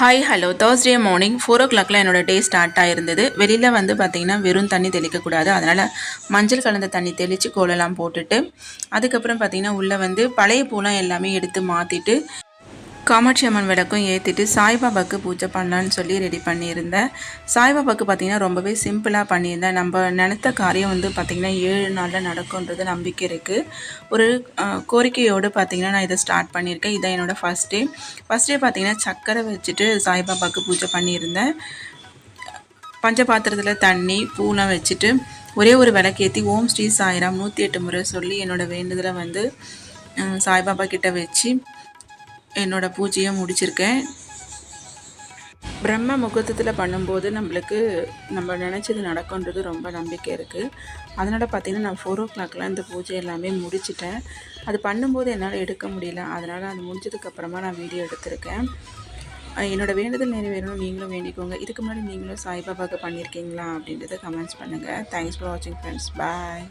Hi hello Thursday morning four ஓ கிளாக்ல என்னோடய day start ஆயிருந்தது. வெளியில் வந்து பார்த்திங்கன்னா வெறும் தண்ணி தெளிக்கக்கூடாது அதனால் மஞ்சள் கலந்த தண்ணி தெளித்து கோலெல்லாம் போட்டுட்டு அதுக்கப்புறம் பார்த்திங்கன்னா உள்ளே வந்து பழைய பூலாம் எல்லாமே எடுத்து மாற்றிட்டு காமாட்சி அம்மன் விளக்கும் ஏற்றிட்டு சாய்பாபாவுக்கு பூஜை பண்ணலான்னு சொல்லி ரெடி பண்ணியிருந்தேன். சாய்பாபாவுக்கு பார்த்திங்கன்னா ரொம்பவே சிம்பிளாக பண்ணியிருந்தேன். நம்ம நினைத்த காரியம் வந்து பார்த்திங்கன்னா ஏழு நாளில் நடக்கும்ன்றது நம்பிக்கை இருக்குது ஒரு கோரிக்கையோடு பார்த்திங்கன்னா நான் இதை ஸ்டார்ட் பண்ணியிருக்கேன். இதான் என்னோடய ஃபஸ்ட் டே ஃபஸ்ட் டே பார்த்திங்கன்னா சக்கரை வச்சுட்டு சாய்பாபாவுக்கு பூஜை பண்ணியிருந்தேன். பஞ்ச பாத்திரத்தில் தண்ணி பூலாம் வச்சுட்டு ஒரே ஒரு விளக்கேற்றி ஓம் ஸ்ரீ சாய்ராம் நூற்றி எட்டு முறை சொல்லி என்னோட வேண்டுதலை வந்து சாய்பாபா கிட்டே வச்சு என்னோட பூஜையை முடிச்சிருக்கேன். பிரம்ம முகூர்த்தத்தில் பண்ணும்போது நம்மளுக்கு நம்ம நினச்சது நடக்குன்றது ரொம்ப நம்பிக்கை இருக்குது அதனால் பார்த்திங்கன்னா நான் ஃபோர் ஓ கிளாக்லாம் இந்த பூஜை எல்லாமே முடிச்சிட்டேன். அது பண்ணும்போது என்னால் எடுக்க முடியல. அதனால் அது முடிஞ்சதுக்கப்புறமா நான் வீடியோ எடுத்திருக்கேன். என்னோடய என்னோட வேண்டுதல் நிறைவேறணும். நீங்களும் வேண்டிக்கோங்க. இதுக்கு முன்னாடி நீங்களும் சாய்பாபாவுக்கு பண்ணியிருக்கீங்களா அப்படின்றத கமெண்ட்ஸ் பண்ணுங்கள் தேங்க்ஸ் ஃபார் வாட்சிங் ஃப்ரெண்ட்ஸ் பாய்